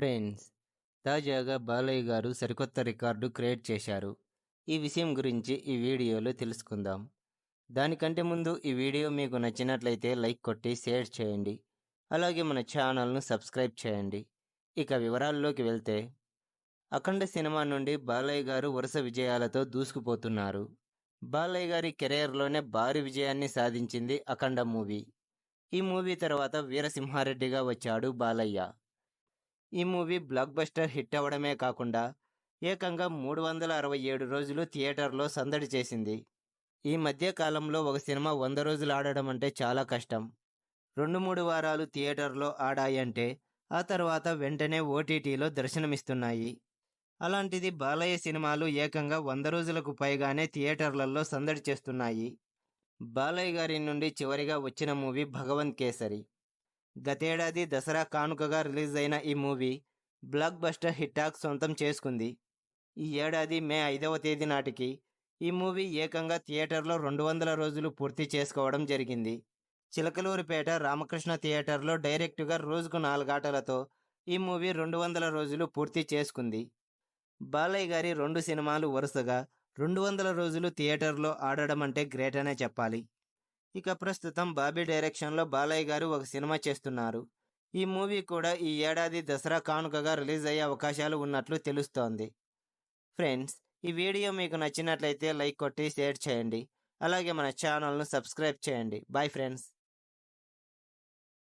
Friends. తాజాగా బాలయ్య గారు సరికొత్త రికార్డు క్రియేట్ చేశారు. ఈ విషయం గురించి ఈ వీడియోలో తెలుసుకుందాం. దానికంటే ముందు ఈ వీడియో మీకు నచ్చినట్లయితే లైక్ కొట్టి షేర్ చేయండి. అలాగే మన ఛానల్ను సబ్స్క్రైబ్ చేయండి. ఇక వివరాల్లోకి వెళ్తే అఖండ సినిమా నుండి బాలయ్య గారు వరుస విజయాలతో దూసుకుపోతున్నారు. బాలయ్య గారి కెరియర్లోనే భారీ విజయాన్ని సాధించింది అఖండ మూవీ. ఈ మూవీ తర్వాత వీరసింహారెడ్డిగా వచ్చాడు బాలయ్య. ఈ మూవీ బ్లాక్ బస్టర్ హిట్ అవ్వడమే కాకుండా ఏకంగా మూడు వందల అరవై ఏడు రోజులు థియేటర్లో సందడి చేసింది. ఈ మధ్య కాలంలో ఒక సినిమా వంద రోజులు ఆడడం అంటే చాలా కష్టం. రెండు మూడు వారాలు థియేటర్లో ఆడాయంటే ఆ తర్వాత వెంటనే ఓటీటీలో దర్శనమిస్తున్నాయి. అలాంటిది బాలయ్య సినిమాలు ఏకంగా వంద రోజులకు పైగానే థియేటర్లలో సందడి చేస్తున్నాయి. బాలయ్య గారి నుండి చివరిగా వచ్చిన మూవీ భగవంత్ కేసరి. గతేడాది దసరా కానుకగా రిలీజ్ అయిన ఈ మూవీ బ్లాక్ బస్టర్ హిట్టాక్ సొంతం చేసుకుంది. ఈ ఏడాది మే ఐదవ తేదీ నాటికి ఈ మూవీ ఏకంగా థియేటర్లో రెండు వందల రోజులు పూర్తి చేసుకోవడం జరిగింది. చిలకలూరిపేట రామకృష్ణ థియేటర్లో డైరెక్టుగా రోజుకు నాలుగాటలతో ఈ మూవీ రెండు వందల రోజులు పూర్తి చేసుకుంది. బాలయ్య గారి రెండు సినిమాలు వరుసగా రెండు వందల రోజులు థియేటర్లో ఆడడం అంటే గ్రేట్ అనే చెప్పాలి. ఇక ప్రస్తుతం బాబీ డైరెక్షన్లో బాలయ్య గారు ఒక సినిమా చేస్తున్నారు. ఈ మూవీ కూడా ఈ ఏడాది దసరా కానుకగా రిలీజ్ అయ్యే అవకాశాలు ఉన్నట్లు తెలుస్తోంది. ఫ్రెండ్స్ ఈ వీడియో మీకు నచ్చినట్లయితే లైక్ కొట్టి షేర్ చేయండి. అలాగే మన ఛానల్ను సబ్స్క్రైబ్ చేయండి. Bye friends.